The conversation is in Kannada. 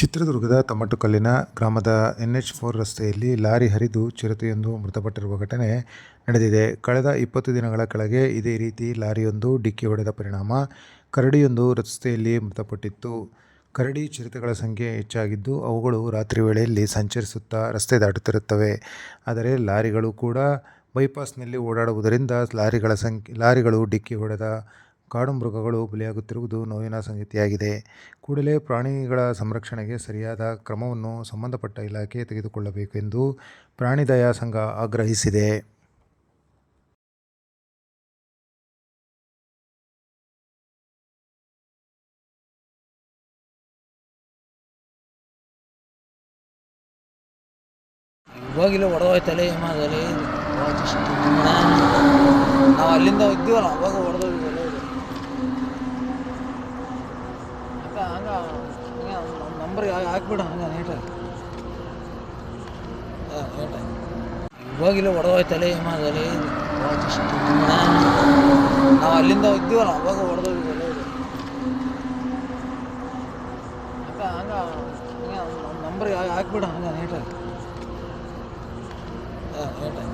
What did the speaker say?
ಚಿತ್ರದುರ್ಗದ ತಮಟುಕಲ್ಲಿನ ಗ್ರಾಮದ ಎನ್ಎಚ್ ಫೋರ್ ರಸ್ತೆಯಲ್ಲಿ ಲಾರಿ ಹರಿದು ಚಿರತೆಯೊಂದು ಮೃತಪಟ್ಟಿರುವ ಘಟನೆ ನಡೆದಿದೆ. ಕಳೆದ ಇಪ್ಪತ್ತು ದಿನಗಳ ಕೆಳಗೆ ಇದೇ ರೀತಿ ಲಾರಿಯೊಂದು ಡಿಕ್ಕಿ ಹೊಡೆದ ಪರಿಣಾಮ ಕರಡಿಯೊಂದು ರಸ್ತೆಯಲ್ಲಿ ಮೃತಪಟ್ಟಿತ್ತು. ಕರಡಿ ಚಿರತೆಗಳ ಸಂಖ್ಯೆ ಹೆಚ್ಚಾಗಿದ್ದು, ಅವುಗಳು ರಾತ್ರಿ ವೇಳೆಯಲ್ಲಿ ಸಂಚರಿಸುತ್ತಾ ರಸ್ತೆ ದಾಟುತ್ತಿರುತ್ತವೆ. ಆದರೆ ಲಾರಿಗಳು ಕೂಡ ಬೈಪಾಸ್ನಲ್ಲಿ ಓಡಾಡುವುದರಿಂದ ಲಾರಿಗಳ ಸಂಖ್ಯೆ, ಲಾರಿಗಳು ಡಿಕ್ಕಿ ಹೊಡೆದ ಕಾಡು ಮೃಗಗಳು ಬಲಿಯಾಗುತ್ತಿರುವುದು ನೋವಿನ ಸಂಗತಿಯಾಗಿದೆ. ಕೂಡಲೇ ಪ್ರಾಣಿಗಳ ಸಂರಕ್ಷಣೆಗೆ ಸರಿಯಾದ ಕ್ರಮವನ್ನು ಸಂಬಂಧಪಟ್ಟ ಇಲಾಖೆ ತೆಗೆದುಕೊಳ್ಳಬೇಕು ಎಂದು ಪ್ರಾಣಿ ದಯಾ ಸಂಘ ಆಗ್ರಹಿಸಿದೆ. ಇವಾಗಿಲ್ಲ ತಲೆ ಹಿಮಾದಲ್ಲಿ ನಾವು ಅಲ್ಲಿಂದ ಇದ್ದೀವಲ್ಲ ಅವಾಗ ಹೊಡೆದೋಗಿದ್ದಲ್ಲ ಇದು ಅಕ್ಕ ಹಂಗ ಹಂಗೆ ನಂಬರ್ ಹಾಕ್ಬಿಡ, ಹಂಗೆ ಇವಾಗಿಲ್ಲ ಹೊಡೆದೋಯ್ತಲೆ ಹಿಮಾದಲ್ಲಿ ನಾವು ಅಲ್ಲಿಂದ ಹೋಗ್ತೀವಲ್ಲ, ಅವಾಗ ಹೊಡೆದೋಗಿದ್ದಲ್ಲ ಅಕ್ಕ, ಹಂಗ ನಂಬರ್ ಹಾಕ್ಬಿಡ, ಹಂಗೆ ನೀಟಾಗಿ ನೀಟಾಗಿ